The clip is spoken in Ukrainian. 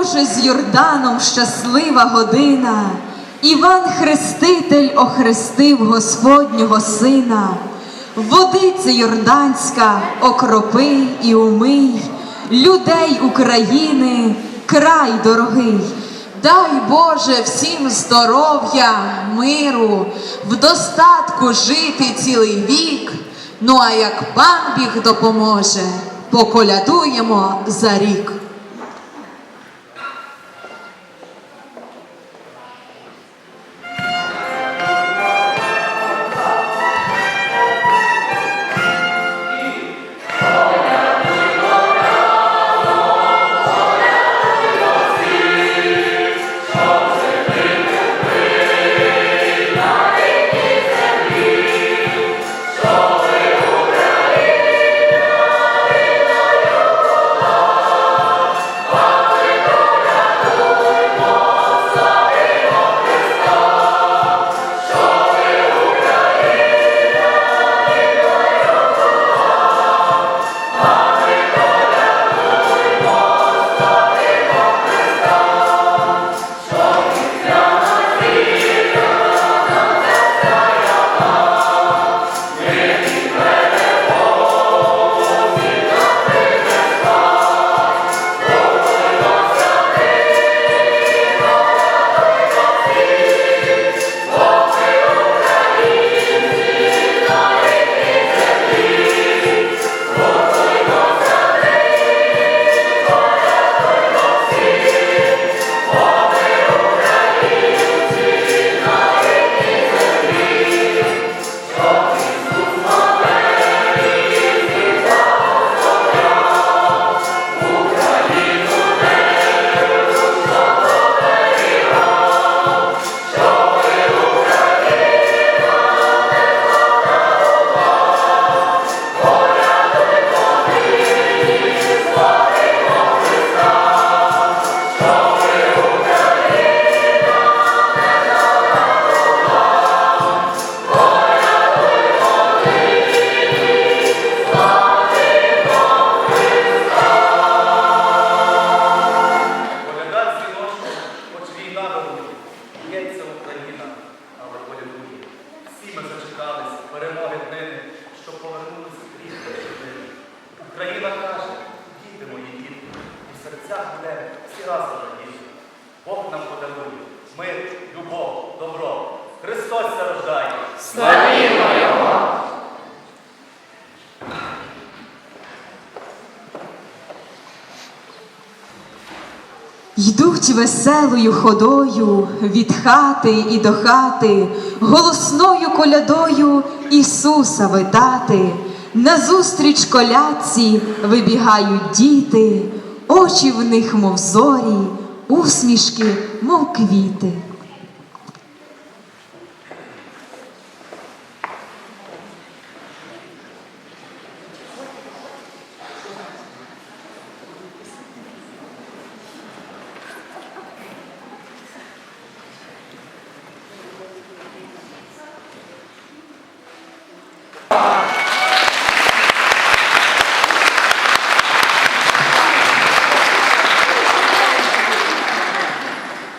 Боже, з Йорданом щаслива година. Іван Хреститель охрестив Господнього сина. Водиця Йорданська окропи і умий, людей України, край дорогий. Дай Боже всім здоров'я, миру, в достатку жити цілий вік. Ну а як пан Біг допоможе, поколядуємо за рік. Ми зачекались перемоги днини, щоб повернулися крізь щодини. Україна каже, діти мої діти, і в серцях буде всі разом радіти. Бог нам подарує мир, любов, добро. Христос ся Йдуть веселою ходою від хати і до хати, голосною колядою Ісуса витати. Назустріч колядці вибігають діти, очі в них, мов зорі, усмішки, мов квіти.